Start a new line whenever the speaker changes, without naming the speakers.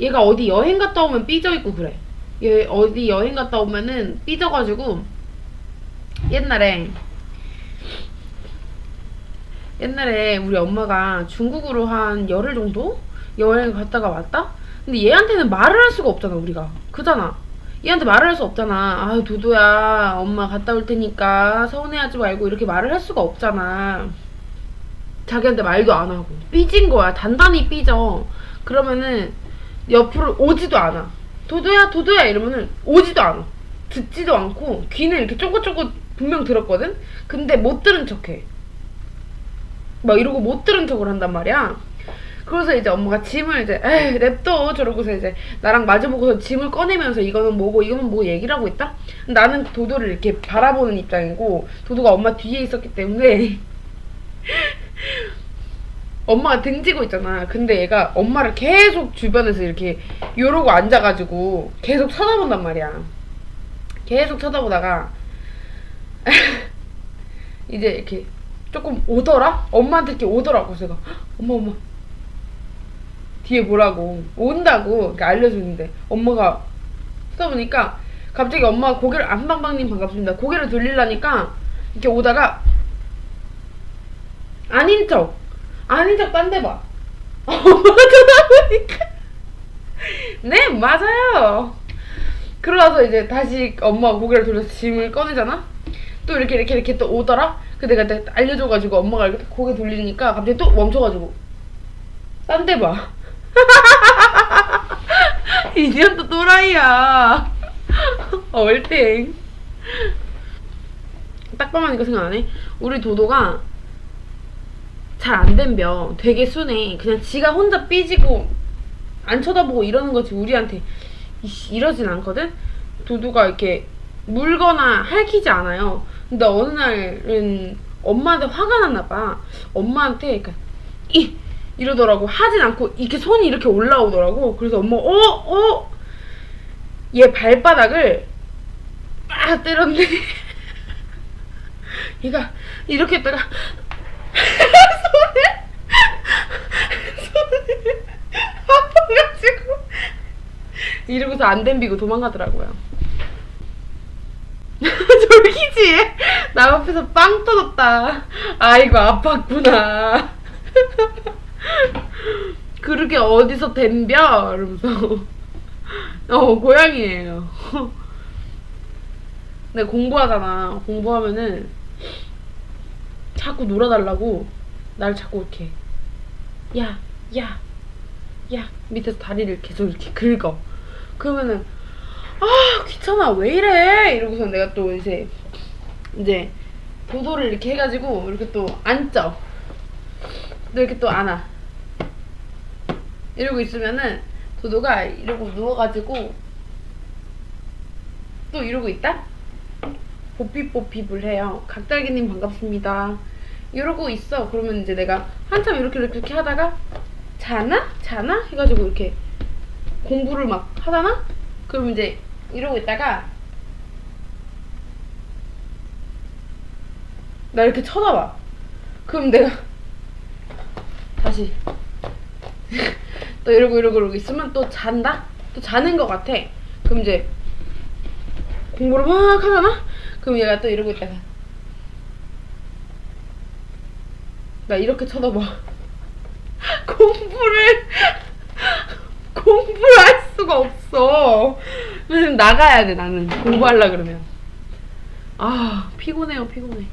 얘가 어디 여행 갔다 오면 삐져 있고 그래. 얘 어디 여행 갔다 오면은 삐져가지고 옛날에 옛날에 우리 엄마가 중국으로 한 열흘 정도 여행 갔다가 왔다? 근데 얘한테는 말을 할 수가 없잖아 우리가. 그잖아. 얘한테 말을 할 수 없잖아. 아 도도야 엄마 갔다 올 테니까 서운해하지 말고 이렇게 말을 할 수가 없잖아. 자기한테 말도 안 하고. 삐진 거야. 단단히 삐져. 그러면은 옆으로 오지도 않아. 도도야 도도야 이러면은 오지도 않아. 듣지도 않고 귀는 이렇게 쫑긋쫑긋 분명 들었거든? 근데 못 들은 척해. 막 이러고 못 들은 척을 한단 말이야. 그래서 이제 엄마가 짐을 이제 에이 냅둬. 저러고서 이제 나랑 마주보고서 짐을 꺼내면서 이거는 뭐고 이거는 뭐 얘기를 하고 있다. 나는 도도를 이렇게 바라보는 입장이고 도도가 엄마 뒤에 있었기 때문에 엄마가 등지고 있잖아. 근데 얘가 엄마를 계속 주변에서 이렇게 이러고 앉아가지고 계속 쳐다본단 말이야. 계속 쳐다보다가 이제 이렇게 조금 오더라? 엄마한테 이렇게 오더라고. 그래서 내가 "헉, 엄마 엄마 뒤에 보라고 온다고 이렇게 알려주는데 엄마가 쳐다보니까 갑자기 엄마가 고개를 안방방님 반갑습니다. 고개를 돌리려니까 이렇게 오다가 아닌 척 아닌 척딴데 봐. 엄마가 네 맞아요. 그러고서 이제 다시 엄마가 고개를 돌려서 짐을 꺼내잖아. 또 이렇게 이렇게 이렇게 또 오더라. 그 내가 딱 알려줘가지고 엄마가 이렇게 고개 돌리니까 갑자기 또 멈춰가지고 딴 데 봐. 이 년도 또라이야. 얼땡. 딱 봐만 이거 생각 안 해? 우리 도도가 잘안 덤벼. 되게 순해. 그냥 지가 혼자 삐지고 안 쳐다보고 이러는 거지 우리한테 이씨, 이러진 않거든? 도도가 이렇게 물거나 할퀴지 않아요. 근데 어느 날은 엄마한테 화가 났나 봐. 엄마한테 그러니까 이 이러더라고. 하진 않고 이렇게 손이 이렇게 올라오더라고. 그래서 엄마 어 어. 얘 발바닥을 빡 때렸는데 얘가 이렇게 했다가 손을 손을 아파가지고 이러고서 안 덤비고 도망가더라고요. 졸기지? 나 앞에서 빵 터졌다. 아이고, 아팠구나. 그렇게 어디서 덤벼? 이러면서. 어, 고양이에요. 내가 공부하잖아. 공부하면은 자꾸 놀아달라고 날 자꾸 이렇게 야, 야, 야 밑에서 다리를 계속 이렇게 긁어. 그러면은 아 귀찮아. 왜 이래? 이러고서 내가 또 이제 이제 도도를 이렇게 해가지고 이렇게 또 앉죠 또 이렇게 또 안아. 이러고 있으면은 도도가 이러고 누워가지고 또 이러고 있다 뽀삐뽀삐를 해요 각달기님 반갑습니다 이러고 있어 그러면 이제 내가 한참 이렇게 이렇게, 하다가 자나? 자나? 해가지고 이렇게 공부를 막 하잖아? 그럼 이제 이러고 있다가 나 이렇게 쳐다봐. 그럼 내가 다시 또 이러고 이러고 이러고 있으면 또 잔다? 또 자는 것 같아. 그럼 이제 공부를 막 하잖아? 그럼 얘가 또 이러고 있다가 나 이렇게 쳐다봐. 공부를 공부를 할 수가 없어. 그래서 나가야 돼 나는 공부하려 그러면. 아 피곤해요 피곤해.